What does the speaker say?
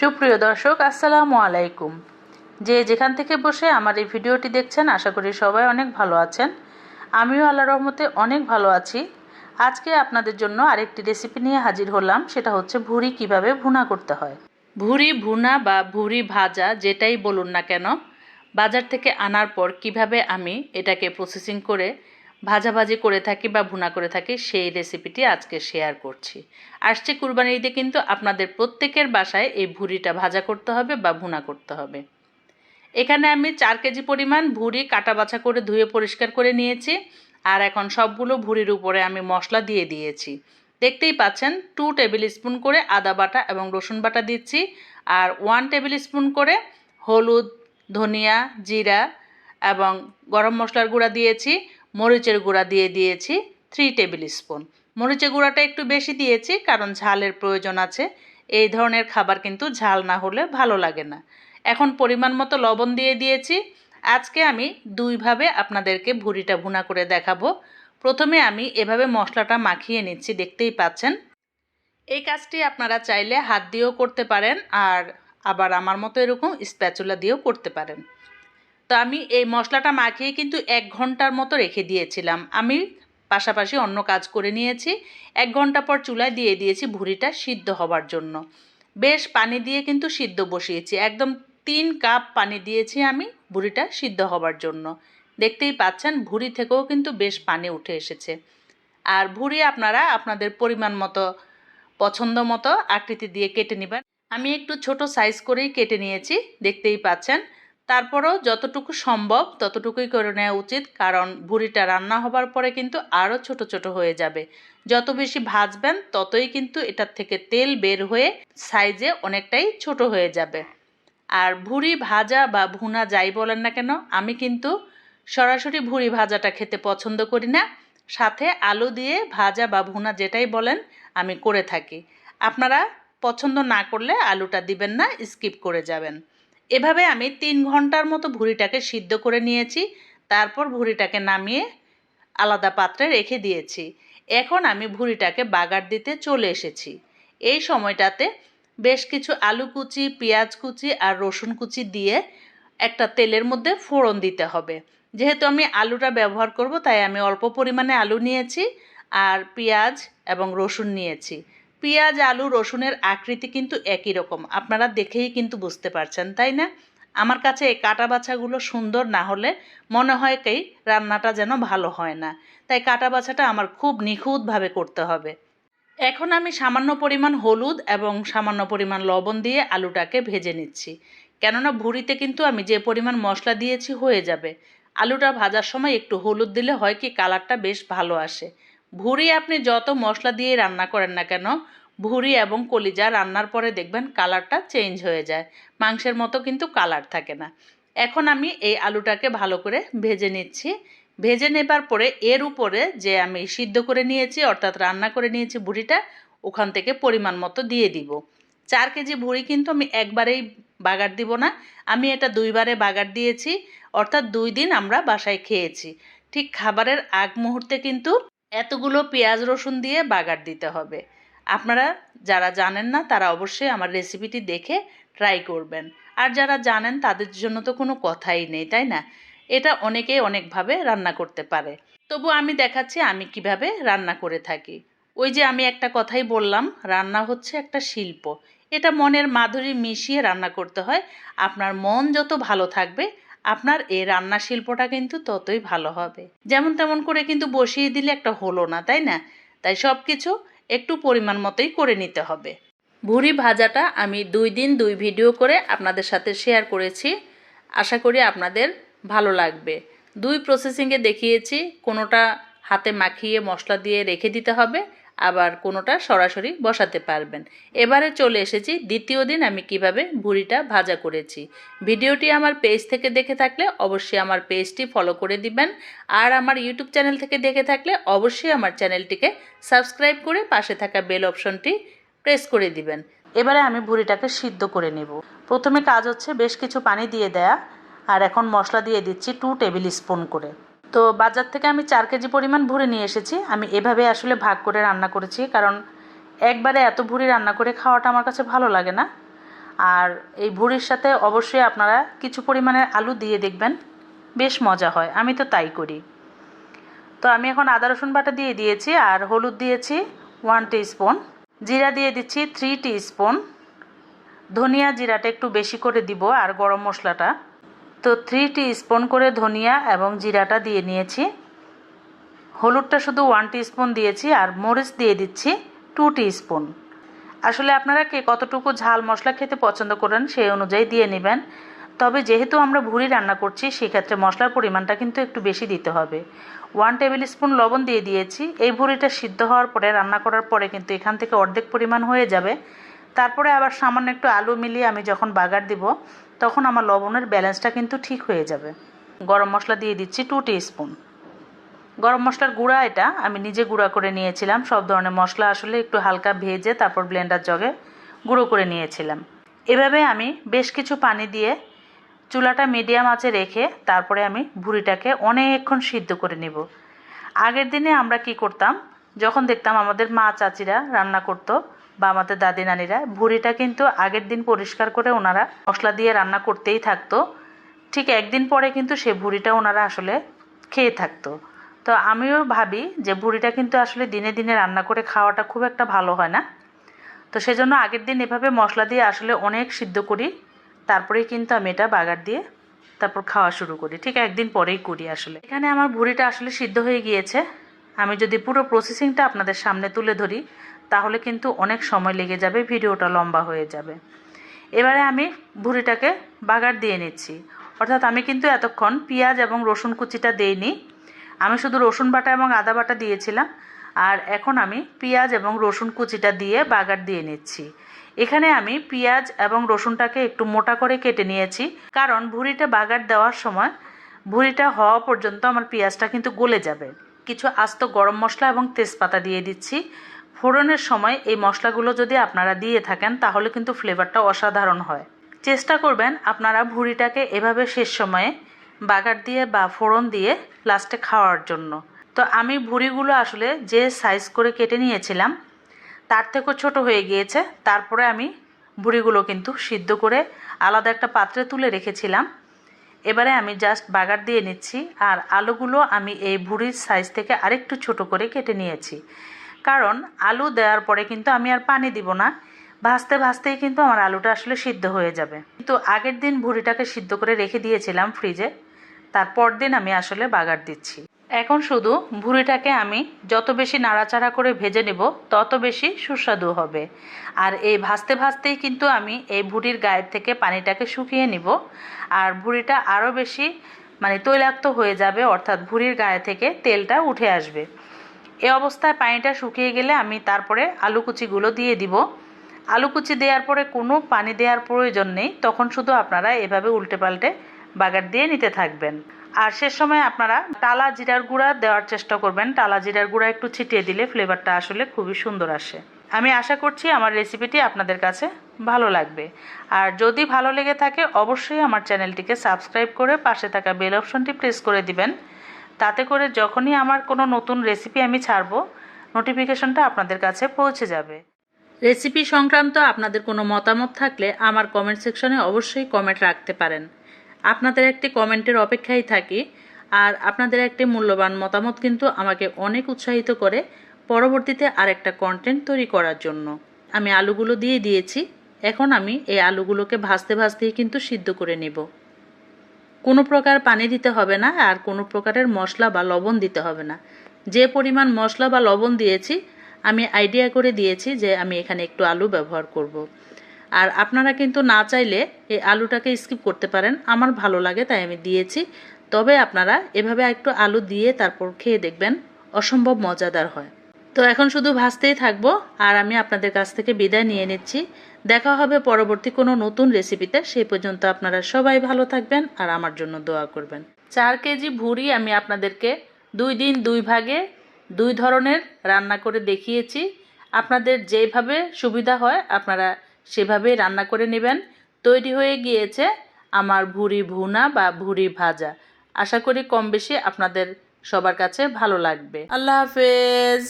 সুপ্রিয় দর্শক, আসসালামু আলাইকুম। যে যেখান থেকে বসে আমার এই ভিডিওটি দেখছেন, আশা করি সবাই অনেক ভালো আছেন। আমিও আল্লাহ রহমতে অনেক ভালো আছি। আজকে আপনাদের জন্য আরেকটি রেসিপি নিয়ে হাজির হলাম, সেটা হচ্ছে ভুড়ি কীভাবে ভুনা করতে হয়। ভুড়ি ভুনা বা ভুড়ি ভাজা যেটাই বলুন না কেন, বাজার থেকে আনার পর কীভাবে আমি এটাকে প্রসেসিং করে ভাজাভাজি করে থাকি বা ভুনা করে থাকি, সেই রেসিপিটি আজকে শেয়ার করছি। আসছে কুরবানি ঈদে কিন্তু আপনাদের প্রত্যেকের বাসায় এই ভুড়িটা ভাজা করতে হবে বা ভুনা করতে হবে। এখানে আমি চার কেজি পরিমাণ ভুড়ি কাটা বাছা করে ধুয়ে পরিষ্কার করে নিয়েছি আর এখন সবগুলো ভুড়ির উপরে আমি মশলা দিয়ে দিয়েছি। দেখতেই পাচ্ছেন টু টেবিল স্পুন করে আদা বাটা এবং রসুন বাটা দিচ্ছি আর ওয়ান টেবিল স্পুন করে হলুদ, ধনিয়া, জিরা এবং গরম মশলার গুঁড়া দিয়েছি। মরিচের গুঁড়া দিয়ে দিয়েছি থ্রি টেবিল স্পুন মরিচের গুঁড়াটা একটু বেশি দিয়েছি কারণ ঝালের প্রয়োজন আছে। এই ধরনের খাবার কিন্তু ঝাল না হলে ভালো লাগে না। এখন পরিমাণ মতো লবণ দিয়ে দিয়েছি। আজকে আমি দুইভাবে আপনাদেরকে ভুড়িটা ভুনা করে দেখাবো। প্রথমে আমি এভাবে মশলাটা মাখিয়ে নিচ্ছি, দেখতেই পাচ্ছেন। এই কাজটি আপনারা চাইলে হাত দিয়েও করতে পারেন আর আবার আমার মতো এরকম স্প্যাচুলা দিয়েও করতে পারেন। তো আমি এই মশলাটা মাখিয়ে কিন্তু এক ঘণ্টার মতো রেখে দিয়েছিলাম। আমি পাশাপাশি অন্য কাজ করে নিয়েছি। এক ঘণ্টা পর চুলায় দিয়ে দিয়েছি ভুড়িটা সিদ্ধ হবার জন্য। বেশ পানি দিয়ে কিন্তু সিদ্ধ বসিয়েছি। একদম তিন কাপ পানি দিয়েছি আমি ভুড়িটা সিদ্ধ হবার জন্য। দেখতেই পাচ্ছেন, ভুড়ি থেকেও কিন্তু বেশ পানি উঠে এসেছে। আর ভুড়ি আপনারা আপনাদের পরিমাণ মতো, পছন্দ মতো আকৃতি দিয়ে কেটে নেবেন। আমি একটু ছোট সাইজ করেই কেটে নিয়েছি। দেখতেই পাচ্ছেন তারপরও যতটুকু সম্ভব ততটুকুই করে নেওয়া উচিত, কারণ ভুড়িটা রান্না হবার পরে কিন্তু আরও ছোট ছোট হয়ে যাবে। যত বেশি ভাজবেন, ততই কিন্তু এটার থেকে তেল বের হয়ে সাইজে অনেকটাই ছোট হয়ে যাবে। আর ভুড়ি ভাজা বা ভুনা যাই বলেন না কেন, আমি কিন্তু সরাসরি ভুড়ি ভাজাটা খেতে পছন্দ করি না। সাথে আলু দিয়ে ভাজা বা ভুনা যেটাই বলেন, আমি করে থাকি। আপনারা পছন্দ না করলে আলুটা দিবেন না, স্কিপ করে যাবেন। এভাবে আমি তিন ঘণ্টার মতো ভুড়িটাকে সিদ্ধ করে নিয়েছি, তারপর ভুড়িটাকে নামিয়ে আলাদা পাত্রে রেখে দিয়েছি। এখন আমি ভুড়িটাকে বাগার দিতে চলে এসেছি। এই সময়টাতে বেশ কিছু আলু কুচি, পেঁয়াজ কুচি আর রসুন কুচি দিয়ে একটা তেলের মধ্যে ফোড়ন দিতে হবে। যেহেতু আমি আলুটা ব্যবহার করব, তাই আমি অল্প পরিমাণে আলু নিয়েছি আর পেঁয়াজ এবং রসুন নিয়েছি। পেঁয়াজ, আলু, রসুনের আকৃতি কিন্তু একই রকম। আপনারা দেখেই কিন্তু বুঝতে পারছেন, তাই না? আমার কাছে এই কাটা বাছাগুলো সুন্দর না হলে মনে হয় কি রান্নাটা যেন ভালো হয় না। তাই কাটা বাছাটা আমার খুব নিখুঁতভাবে করতে হবে। এখন আমি সামান্য পরিমাণ হলুদ এবং সামান্য পরিমাণ লবণ দিয়ে আলুটাকে ভেজে নিচ্ছি। কেননা ভুড়িতে কিন্তু আমি যে পরিমাণ মশলা দিয়েছি হয়ে যাবে। আলুটা ভাজার সময় একটু হলুদ দিলে হয় কি, কালারটা বেশ ভালো আসে। ভুড়ি আপনি যত মশলা দিয়ে রান্না করেন না কেন, ভুড়ি এবং কলিজা রান্নার পরে দেখবেন কালারটা চেঞ্জ হয়ে যায়। মাংসের মতো কিন্তু কালার থাকে না। এখন আমি এই আলুটাকে ভালো করে ভেজে নিচ্ছি। ভেজে নেবার পরে এর উপরে যে আমি সিদ্ধ করে নিয়েছি, অর্থাৎ রান্না করে নিয়েছি ভুড়িটা, ওখান থেকে পরিমাণ মতো দিয়ে দিব। চার কেজি ভুড়ি কিন্তু আমি একবারেই বাগার দিব না। আমি এটা দুইবারে বাগার দিয়েছি, অর্থাৎ দুই দিন আমরা বাসায় খেয়েছি। ঠিক খাবারের আগ মুহূর্তে কিন্তু এতগুলো পেঁয়াজ রসুন দিয়ে বাগার দিতে হবে। আপনারা যারা জানেন না, তারা অবশ্যই আমার রেসিপিটি দেখে ট্রাই করবেন। আর যারা জানেন, তাদের জন্য তো কোনো কথাই নেই, তাই না? এটা অনেকেই অনেকভাবে রান্না করতে পারে। তবু আমি দেখাচ্ছি আমি কীভাবে রান্না করে থাকি। ওই যে আমি একটা কথাই বললাম, রান্না হচ্ছে একটা শিল্প। এটা মনের মাধুরী মিশিয়ে রান্না করতে হয়। আপনার মন যত ভালো থাকবে আপনার এই রান্না শিল্পটা কিন্তু ততই ভালো হবে। যেমন তেমন করে কিন্তু বসিয়ে দিলে একটা হলো না, তাই না? তাই সব কিছু একটু পরিমাণ মতোই করে নিতে হবে। ভুড়ি ভাজাটা আমি দুই দিন দুই ভিডিও করে আপনাদের সাথে শেয়ার করেছি। আশা করি আপনাদের ভালো লাগবে। দুই প্রসেসিংয়ে দেখিয়েছি, কোনোটা হাতে মাখিয়ে মশলা দিয়ে রেখে দিতে হবে আবার কোনোটা সরাসরি বসাতে পারবেন। এবারে চলে এসেছি, দ্বিতীয় দিন আমি কীভাবে ভুড়িটা ভাজা করেছি। ভিডিওটি আমার পেজ থেকে দেখে থাকলে অবশ্যই আমার পেজটি ফলো করে দিবেন। আর আমার ইউটিউব চ্যানেল থেকে দেখে থাকলে অবশ্যই আমার চ্যানেলটিকে সাবস্ক্রাইব করে পাশে থাকা বেল অপশনটি প্রেস করে দিবেন। এবারে আমি ভুড়িটাকে সিদ্ধ করে নেব। প্রথমে কাজ হচ্ছে বেশ কিছু পানি দিয়ে দেয়া। আর এখন মশলা দিয়ে দিচ্ছি টু টেবিল স্পুন করে। তো বাজার থেকে আমি চার কেজি পরিমাণ ভুড়ি নিয়ে এসেছি। আমি এভাবে আসলে ভাগ করে রান্না করেছি, কারণ একবারে এত ভুড়ি রান্না করে খাওয়াটা আমার কাছে ভালো লাগে না। আর এই ভুড়ির সাথে অবশ্যই আপনারা কিছু পরিমাণের আলু দিয়ে দেখবেন, বেশ মজা হয়, আমি তো তাই করি। তো আমি এখন আদা, রসুন বাটা দিয়ে দিয়েছি, আর হলুদ দিয়েছি ওয়ান স্পুন জিরা দিয়ে দিচ্ছি থ্রি স্পুন ধনিয়া জিরাটা একটু বেশি করে দিব, আর গরম মশলাটা। তো থ্রি টি স্পুন করে ধনিয়া এবং জিরাটা দিয়ে নিয়েছি। হলুদটা শুধু ওয়ান টি স্পুন দিয়েছি আর মরিচ দিয়ে দিচ্ছি টু টি স্পুন আসলে আপনারা কে কতটুকু ঝাল মশলা খেতে পছন্দ করেন সেই অনুযায়ী দিয়ে নেবেন। তবে যেহেতু আমরা ভুড়ি রান্না করছি, সেক্ষেত্রে মশলার পরিমাণটা কিন্তু একটু বেশি দিতে হবে। ওয়ান টেবিল স্পুন লবণ দিয়ে দিয়েছি। এই ভুড়িটা সিদ্ধ হওয়ার পরে, রান্না করার পরে কিন্তু এখান থেকে অর্ধেক পরিমাণ হয়ে যাবে। তারপরে আবার সামান্য একটু আলু মিলিয়ে আমি যখন বাগার দিব তখন আমার লবণের ব্যালেন্সটা কিন্তু ঠিক হয়ে যাবে। গরম মশলা দিয়ে দিচ্ছি টু স্পুন গরম মশলার গুঁড়া এটা, আমি নিজে গুঁড়া করে নিয়েছিলাম। সব ধরনের মশলা আসলে একটু হালকা ভেজে তারপর ব্লেন্ডার জগে গুঁড়ো করে নিয়েছিলাম। এভাবে আমি বেশ কিছু পানি দিয়ে চুলাটা মিডিয়াম আঁচে রেখে তারপরে আমি ভুড়িটাকে অনেকক্ষণ সিদ্ধ করে নিব। আগের দিনে আমরা কি করতাম, যখন দেখতাম আমাদের মা চাচিরা রান্না করতো বা আমাদের দাদি নানিরা, ভুড়িটা কিন্তু আগের দিন পরিষ্কার করে ওনারা মশলা দিয়ে রান্না করতেই থাকতো। ঠিক একদিন পরে কিন্তু সে ভুড়িটা ওনারা আসলে খেয়ে থাকতো। তো আমিও ভাবি যে ভুড়িটা কিন্তু আসলে দিনে দিনে রান্না করে খাওয়াটা খুব একটা ভালো হয় না। তো সেজন্য আগের দিন এভাবে মশলা দিয়ে আসলে অনেক সিদ্ধ করি, তারপরেই কিন্তু আমি এটা বাগার দিয়ে তারপর খাওয়া শুরু করি। ঠিক একদিন পরেই করি আসলে। এখানে আমার ভুড়িটা আসলে সিদ্ধ হয়ে গিয়েছে। আমি যদি পুরো প্রসেসিংটা আপনাদের সামনে তুলে ধরি তাহলে কিন্তু অনেক সময় লেগে যাবে, ভিডিওটা লম্বা হয়ে যাবে। এবারে আমি ভুড়িটাকে বাগার দিয়ে নিচ্ছি। অর্থাৎ আমি কিন্তু এতক্ষণ পেঁয়াজ এবং রসুন কুচিটা দেইনি। আমি শুধু রসুন বাটা এবং আদা বাটা দিয়েছিলাম। আর এখন আমি পেঁয়াজ এবং রসুন কুচিটা দিয়ে বাগার দিয়ে নিচ্ছি। এখানে আমি পেঁয়াজ এবং রসুনটাকে একটু মোটা করে কেটে নিয়েছি। কারণ ভুঁড়িটা বাগার দেওয়ার সময় ভুঁড়িটা হওয়া পর্যন্ত আমার পেঁয়াজটা কিন্তু গলে যাবে। কিছু আস্ত গরম মশলা এবং তেজপাতা দিয়ে দিচ্ছি। ফোড়নের সময় এই মশলাগুলো যদি আপনারা দিয়ে থাকেন, তাহলে কিন্তু ফ্লেভারটা অসাধারণ হয়। চেষ্টা করবেন আপনারা ভুঁড়িটাকে এভাবে শেষ সময়ে বাগার দিয়ে বা ফোড়ন দিয়ে লাস্টে খাওয়ার জন্য। তো আমি ভুঁড়িগুলো আসলে যে সাইজ করে কেটে নিয়েছিলাম, তার থেকেও ছোট হয়ে গিয়েছে। তারপরে আমি ভুঁড়িগুলো কিন্তু সিদ্ধ করে আলাদা একটা পাত্রে তুলে রেখেছিলাম। এবারে আমি জাস্ট বাগার দিয়ে নিচ্ছি, আর আলুগুলো আমি এই ভুঁড়ির সাইজ থেকে আরেকটু ছোট করে কেটে নিয়েছি। কারণ আলু দেওয়ার পরে কিন্তু আমি আর পানি দিব না। ভাজতে ভাজতেই কিন্তু আমার আলুটা আসলে সিদ্ধ হয়ে যাবে। কিন্তু আগের দিন ভুঁড়িটাকে সিদ্ধ করে রেখে দিয়েছিলাম ফ্রিজে। তারপর দিন আমি আসলে বাগার দিচ্ছি। এখন শুধু ভুঁড়িটাকে আমি যত বেশি নাড়াচাড়া করে ভেজে নেব, তত বেশি সুস্বাদু হবে। আর এই ভাজতে ভাজতেই কিন্তু আমি এই ভুঁড়ির গায়ের থেকে পানিটাকে শুকিয়ে নিব। আর ভুঁড়িটা আরও বেশি মানে তৈলাক্ত হয়ে যাবে, অর্থাৎ ভুঁড়ির গায়ে থেকে তেলটা উঠে আসবে। এ অবস্থায় পানিটা শুকিয়ে গেলে আমি তারপরে আলু কুচিগুলো দিয়ে দিব। আলু কুচি দেওয়ার পরে কোনো পানি দেওয়ার প্রয়োজন নেই, তখন শুধু আপনারা এভাবে উল্টে পাল্টে বাগার দিয়ে নিতে থাকবেন। আর সে সময় আপনারা টালা জিরার গুঁড়া দেওয়ার চেষ্টা করবেন। টালা জিরার গুঁড়া একটু ছিটিয়ে দিলে ফ্লেভারটা আসলে খুবই সুন্দর আসে। আমি আশা করছি আমার রেসিপিটি আপনাদের কাছে ভালো লাগবে। আর যদি ভালো লেগে থাকে, অবশ্যই আমার চ্যানেলটিকে সাবস্ক্রাইব করে পাশে থাকা বেল অপশনটি প্রেস করে দিবেন। তাতে করে যখনই আমার কোনো নতুন রেসিপি আমি ছাড়বো নোটিফিকেশনটা আপনাদের কাছে পৌঁছে যাবে। রেসিপি সংক্রান্ত আপনাদের কোনো মতামত থাকলে আমার কমেন্ট সেকশনে অবশ্যই কমেন্ট রাখতে পারেন। আপনাদের একটি কমেন্টের অপেক্ষায় থাকি, আর আপনাদের একটি মূল্যবান মতামত কিন্তু আমাকে অনেক উৎসাহিত করে পরবর্তীতে আরেকটা কন্টেন্ট তৈরি করার জন্য। আমি আলুগুলো দিয়ে দিয়েছি, এখন আমি এই আলুগুলোকে ভাজতে ভাজতেই কিন্তু সিদ্ধ করে নেব। কোনো প্রকার পানি দিতে হবে না আর কোনো প্রকারের মশলা বা লবণ দিতে হবে না। যে পরিমাণ মশলা বা লবণ দিয়েছি, আমি আইডিয়া করে দিয়েছি যে আমি এখানে একটু আলু ব্যবহার করব। আর আপনারা কিন্তু না চাইলে এই আলুটাকে স্কিপ করতে পারেন। আমার ভালো লাগে তাই আমি দিয়েছি। তবে আপনারা এভাবে একটু আলু দিয়ে তারপর খেয়ে দেখবেন, অসম্ভব মজাদার হয়। তো এখন শুধু ভাজতেই থাকব, আর আমি আপনাদের কাছ থেকে বিদায় নিয়ে নিচ্ছি। দেখা হবে পরবর্তী কোনো নতুন রেসিপিতে। সেই পর্যন্ত আপনারা সবাই ভালো থাকবেন আর আমার জন্য দোয়া করবেন। চার কেজি ভুড়ি আমি আপনাদেরকে দুই দিন দুই ভাগে দুই ধরনের রান্না করে দেখিয়েছি। আপনাদের যেভাবে সুবিধা হয় আপনারা সেভাবেই রান্না করে নেবেন। তৈরি হয়ে গিয়েছে আমার ভুড়ি ভুনা বা ভুড়ি ভাজা। আশা করি কম বেশি আপনাদের সবার কাছে ভালো লাগবে। আল্লাহ হাফেজ।